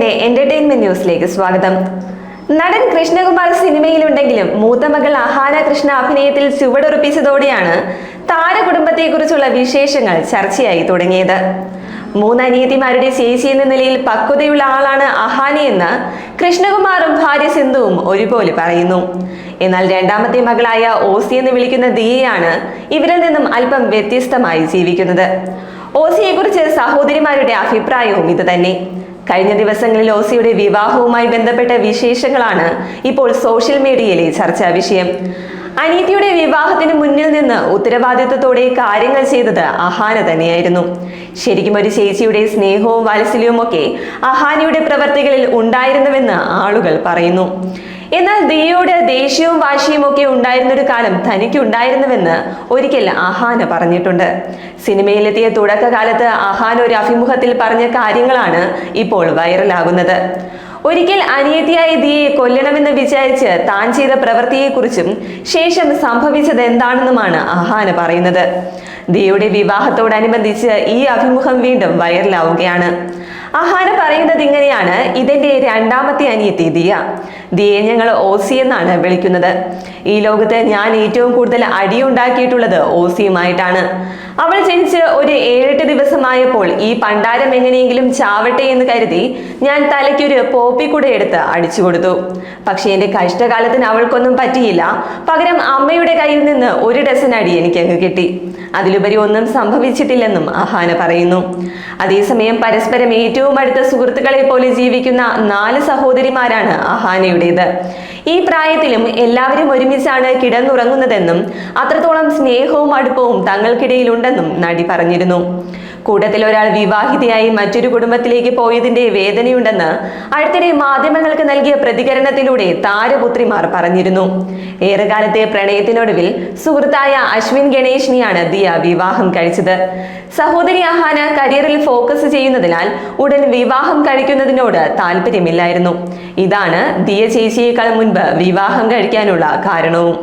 മലയാളത്തിന്റെ എന്റർടൈൻമെന്റ് ന്യൂസിലേക്ക് സ്വാഗതം. നടൻ കൃഷ്ണകുമാർ സിനിമയിലുണ്ടെങ്കിലും മൂത്ത മകൾ അഹാന കൃഷ്ണ അഭിനയത്തിൽ ചുവടുറപ്പിച്ചതോടെയാണ് താരകുടുംബത്തെക്കുറിച്ചുള്ള വിശേഷങ്ങൾ ചർച്ചയായി തുടങ്ങിയത്. മൂന്ന് അനിയത്തിമാരുടെ ചേച്ചി എന്ന നിലയിൽ പക്വതയുള്ള ആളാണ് അഹാനയെന്ന് കൃഷ്ണകുമാറും ഭാര്യ സിന്ധുവും ഒരുപോലെ പറയുന്നു. എന്നാൽ രണ്ടാമത്തെ മകളായ ഓസി എന്ന് വിളിക്കുന്ന ദിയയാണ് ഇവരിൽ നിന്നും അല്പം വ്യത്യസ്തമായി ജീവിക്കുന്നത്. ഓസിയെക്കുറിച്ച് സഹോദരിമാരുടെ അഭിപ്രായവും ഇത് തന്നെ കഴിഞ്ഞ ദിവസങ്ങളിൽ ഓസിയുടെ വിവാഹവുമായി ബന്ധപ്പെട്ട വിശേഷങ്ങളാണ് ഇപ്പോൾ സോഷ്യൽ മീഡിയയിലെ ചർച്ചാ വിഷയം. അനീതിയുടെ വിവാഹത്തിന് മുന്നിൽ നിന്ന് ഉത്തരവാദിത്വത്തോടെ കാര്യങ്ങൾ ചെയ്തത് അഹാന തന്നെയായിരുന്നു. ശരിക്കും ഒരു ചേച്ചിയുടെ സ്നേഹവും വാത്സല്യവും ഒക്കെ അഹാനിയുടെ പ്രവർത്തികളിൽ ഉണ്ടായിരുന്നുവെന്ന് ആളുകൾ പറയുന്നു. എന്നാൽ ദിയയോട് ദേഷ്യവും വാശിയും ഒക്കെ ഉണ്ടായിരുന്നൊരു കാലം തനിക്ക് ഉണ്ടായിരുന്നുവെന്ന് ഒരിക്കൽ അഹാന പറഞ്ഞിട്ടുണ്ട്. സിനിമയിലെത്തിയ തുടക്കകാലത്ത് അഹാന ഒരു അഭിമുഖത്തിൽ പറഞ്ഞ കാര്യങ്ങളാണ് ഇപ്പോൾ വൈറലാകുന്നത്. ഒരിക്കൽ അനിയത്തിയായ ദിയെ കൊല്ലണമെന്ന് വിചാരിച്ച് താൻ ചെയ്ത പ്രവൃത്തിയെക്കുറിച്ചും ശേഷം സംഭവിച്ചത് എന്താണെന്നുമാണ് അഹാന പറയുന്നത്. ദിയുടെ വിവാഹത്തോടനുബന്ധിച്ച് ഈ അഭിമുഖം വീണ്ടും വൈറലാവുകയാണ്. അഹാന പറയുന്നത് ഇങ്ങനെയാണ്. ഇതെന്റെ രണ്ടാമത്തെ അനിയത്തി ദിയ. ദിയെ ഞങ്ങൾ ഓസി എന്നാണ് വിളിക്കുന്നത്. ഈ ലോകത്ത് ഞാൻ ഏറ്റവും കൂടുതൽ അടിയുണ്ടാക്കിയിട്ടുള്ളത് ഓസിയുമായിട്ടാണ്. അവൾ ജനിച്ച് ഒരു ഏഴെട്ട് ദിവസമായപ്പോൾ ഈ പണ്ടാരം എങ്ങനെയെങ്കിലും ചാവട്ടെ എന്ന് കരുതി ഞാൻ തലയ്ക്കൊരു പോപ്പിക്കുട എടുത്ത് അടിച്ചു കൊടുത്തു പക്ഷേ എന്റെ കഷ്ടകാലത്തിന് അവൾക്കൊന്നും പറ്റിയില്ല. പകരം അമ്മയുടെ കയ്യിൽ നിന്ന് ഒരു ഡസൻ അടി എനിക്ക് അങ്ങ് കിട്ടി. അതിലുപരി ഒന്നും സംഭവിച്ചിട്ടില്ലെന്നും അഹാന പറയുന്നു. അതേസമയം പരസ്പരം ഏറ്റവും അടുത്ത സുഹൃത്തുക്കളെ പോലെ ജീവിക്കുന്ന നാല് സഹോദരിമാരാണ് അഹാനയുടേത് ഈ പ്രായത്തിലും എല്ലാവരും ഒരുമിച്ചാണ് കിടന്നുറങ്ങുന്നതെന്നും അത്രത്തോളം സ്നേഹവും അടുപ്പവും തങ്ങൾക്കിടയിലുണ്ടെന്നും നടി പറഞ്ഞിരുന്നു. കൂട്ടത്തിൽ ഒരാൾ വിവാഹിതയായി മറ്റൊരു കുടുംബത്തിലേക്ക് പോയതിന്റെ വേദനയുണ്ടെന്ന് അടുത്തിടെ മാധ്യമങ്ങൾക്ക് നൽകിയ പ്രതികരണത്തിലൂടെ താരപുത്രിമാർ പറഞ്ഞിരുന്നു. ഏറെക്കാലത്തെ പ്രണയത്തിനൊടുവിൽ സുഹൃത്തായ അശ്വിൻ ഗണേഷിനെയാണ് ദിയ വിവാഹം കഴിച്ചത്. സഹോദരി അഹാന കരിയറിൽ ഫോക്കസ് ചെയ്യുന്നതിനാൽ ഉടൻ വിവാഹം കഴിക്കുന്നതിനോട് താല്പര്യമില്ലായിരുന്നു. ഇതാണ് ദിയ ചേച്ചിയേക്കാൾ മുൻപ് വിവാഹം കഴിക്കാനുള്ള കാരണവും.